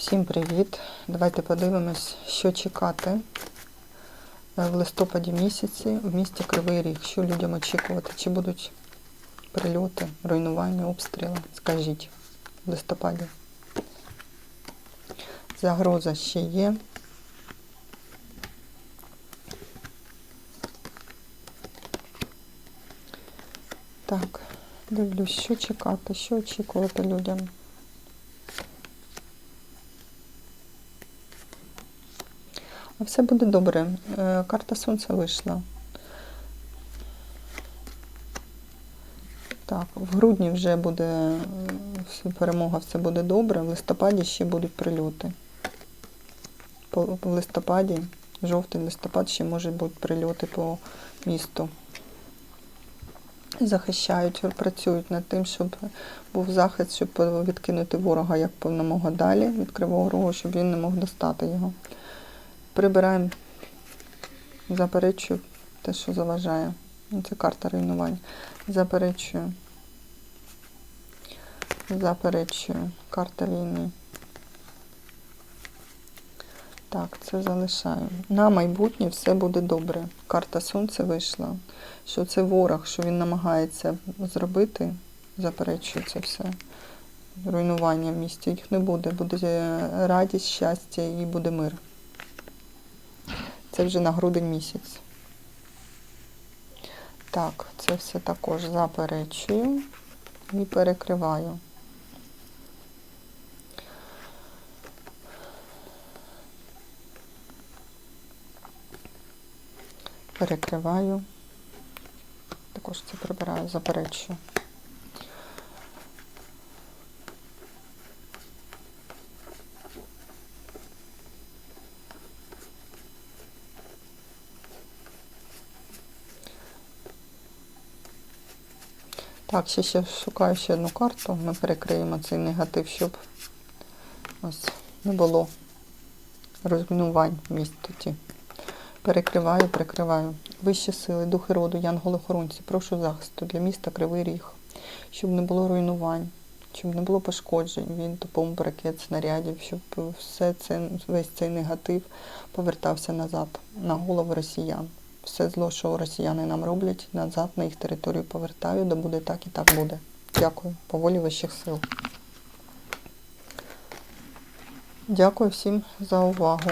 Всім привіт! Давайте подивимось, що чекати е, в листопаді місяці в місті Кривий Ріг. Що людям очікувати? Чи будуть прильоти, руйнування, обстріли? Скажіть в листопаді. Загроза ще є. Так, дивлюсь, що чекати, що очікувати людям. А все буде добре. Е, Карта сонця вийшла. Так, в грудні вже буде е, перемога, все буде добре. В листопаді ще будуть прильоти. В листопаді, жовтий листопад ще можуть бути прильоти по місту. Захищають, працюють над тим, щоб був захист, щоб відкинути ворога як повномога далі від Кривого Рогу, щоб він не мог достати його. Прибираємо, заперечую те, що заважає. Ну, Це карта руйнувань. Заперечую. Заперечую. Карта війни. Так, це залишаю. На майбутнє все буде добре. Карта сонця вийшла. Що це ворог, що він намагається зробити, заперечую це все. Руйнування в місті. Їх не буде. Буде е, радість, щастя і буде мир. Це вже на грудень місяць. Так, це все також заперечую і перекриваю. Перекриваю. Також це прибираю, заперечую. Так, ще, ще шукаю ще одну карту. Ми перекриємо цей негатив, щоб ось не було руйнувань в місті. Перекриваю, прикриваю. Вищі сили, духи роду, янголи-хоронці, прошу захисту для міста Кривий Ріг, щоб не було руйнувань, щоб не було пошкоджень від бомб, ракет, снарядів, щоб все це, весь цей негатив повертався назад на голови росіян. Все зло, що росіяни нам роблять, назад на їх територію повертаю, де буде так і так буде. Дякую. По волі вищих сил. Дякую всім за увагу.